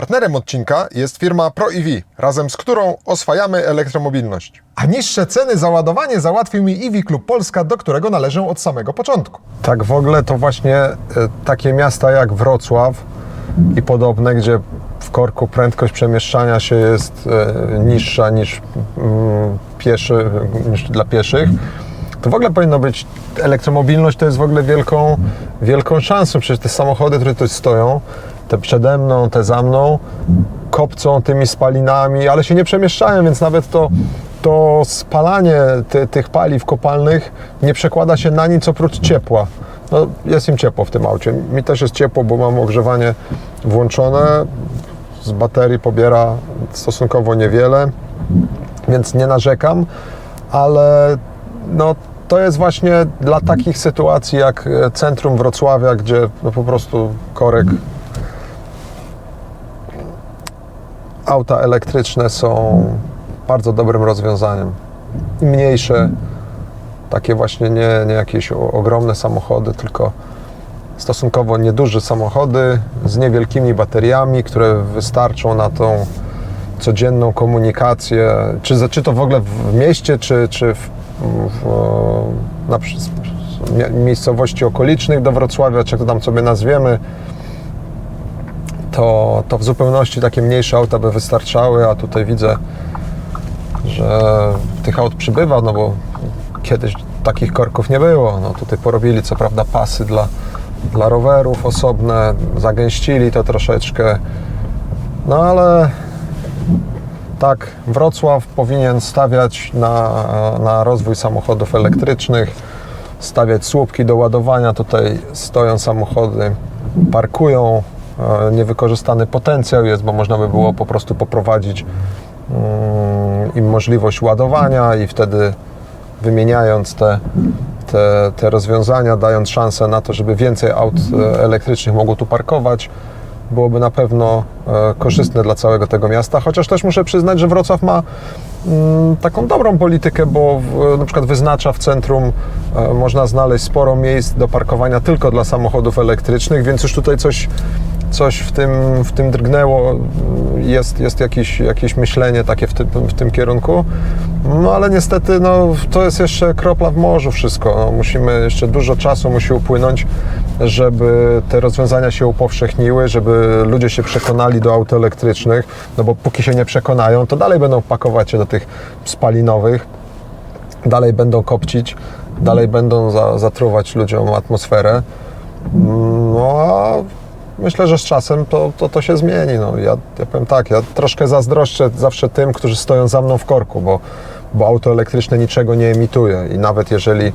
Partnerem odcinka jest firma ProEV, razem z którą oswajamy elektromobilność. A niższe ceny za ładowanie załatwił mi EV Klub Polska, do którego należę od samego początku. Tak w ogóle to właśnie e, takie miasta jak Wrocław i podobne, gdzie w korku prędkość przemieszczania się jest e, niższa niż, mm, pieszy, niż dla pieszych, to w ogóle powinno być, elektromobilność to jest w ogóle wielką, wielką szansą. Przecież te samochody, które tu stoją, te przede mną, te za mną, kopcą tymi spalinami, ale się nie przemieszczają, więc nawet to, to spalanie ty, tych paliw kopalnych nie przekłada się na nic oprócz ciepła. No, jest im ciepło w tym aucie. Mi też jest ciepło, bo mam ogrzewanie włączone. Z baterii pobiera stosunkowo niewiele, więc nie narzekam, ale no, to jest właśnie dla takich sytuacji jak e, centrum Wrocławia, gdzie no, po prostu korek auta elektryczne są bardzo dobrym rozwiązaniem. Mniejsze, takie właśnie nie, nie jakieś ogromne samochody, tylko stosunkowo nieduże samochody z niewielkimi bateriami, które wystarczą na tą codzienną komunikację, czy, czy to w ogóle w mieście, czy, czy w, w, na miejscowości okolicznych do Wrocławia, czy jak to tam sobie nazwiemy, to, to w zupełności takie mniejsze auta by wystarczały, a tutaj widzę, że tych aut przybywa, no bo kiedyś takich korków nie było. No tutaj porobili co prawda pasy dla, dla rowerów osobne, zagęścili to troszeczkę, no ale tak, Wrocław powinien stawiać na, na rozwój samochodów elektrycznych, stawiać słupki do ładowania. Tutaj stoją samochody, parkują, niewykorzystany potencjał jest, bo można by było po prostu poprowadzić mm, im możliwość ładowania i wtedy wymieniając te, te, te rozwiązania, dając szansę na to, żeby więcej aut e, elektrycznych mogło tu parkować, byłoby na pewno e, korzystne dla całego tego miasta, chociaż też muszę przyznać, że Wrocław ma mm, taką dobrą politykę, bo w, na przykład wyznacza w centrum, e, można znaleźć sporo miejsc do parkowania tylko dla samochodów elektrycznych, więc już tutaj coś, coś w, tym, w tym drgnęło, jest, jest jakieś, jakieś myślenie takie w tym, w tym kierunku, no ale niestety no, to jest jeszcze kropla w morzu wszystko, no, musimy, jeszcze dużo czasu musi upłynąć, żeby te rozwiązania się upowszechniły, żeby ludzie się przekonali do aut elektrycznych, no bo póki się nie przekonają, to dalej będą pakować się do tych spalinowych, dalej będą kopcić, dalej będą za, zatruwać ludziom atmosferę. No a myślę, że z czasem to, to, to się zmieni. No, ja, ja powiem tak, ja troszkę zazdroszczę zawsze tym, którzy stoją za mną w korku, bo, bo auto elektryczne niczego nie emituje i nawet jeżeli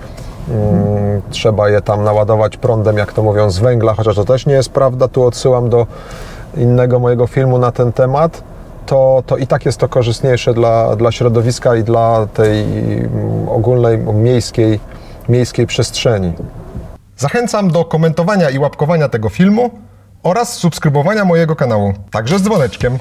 mm, trzeba je tam naładować prądem, jak to mówią, z węgla, chociaż to też nie jest prawda, tu odsyłam do innego mojego filmu na ten temat, to, to i tak jest to korzystniejsze dla, dla środowiska i dla tej mm, ogólnej miejskiej, miejskiej przestrzeni. Zachęcam do komentowania i łapkowania tego filmu oraz subskrybowania mojego kanału, także z dzwoneczkiem.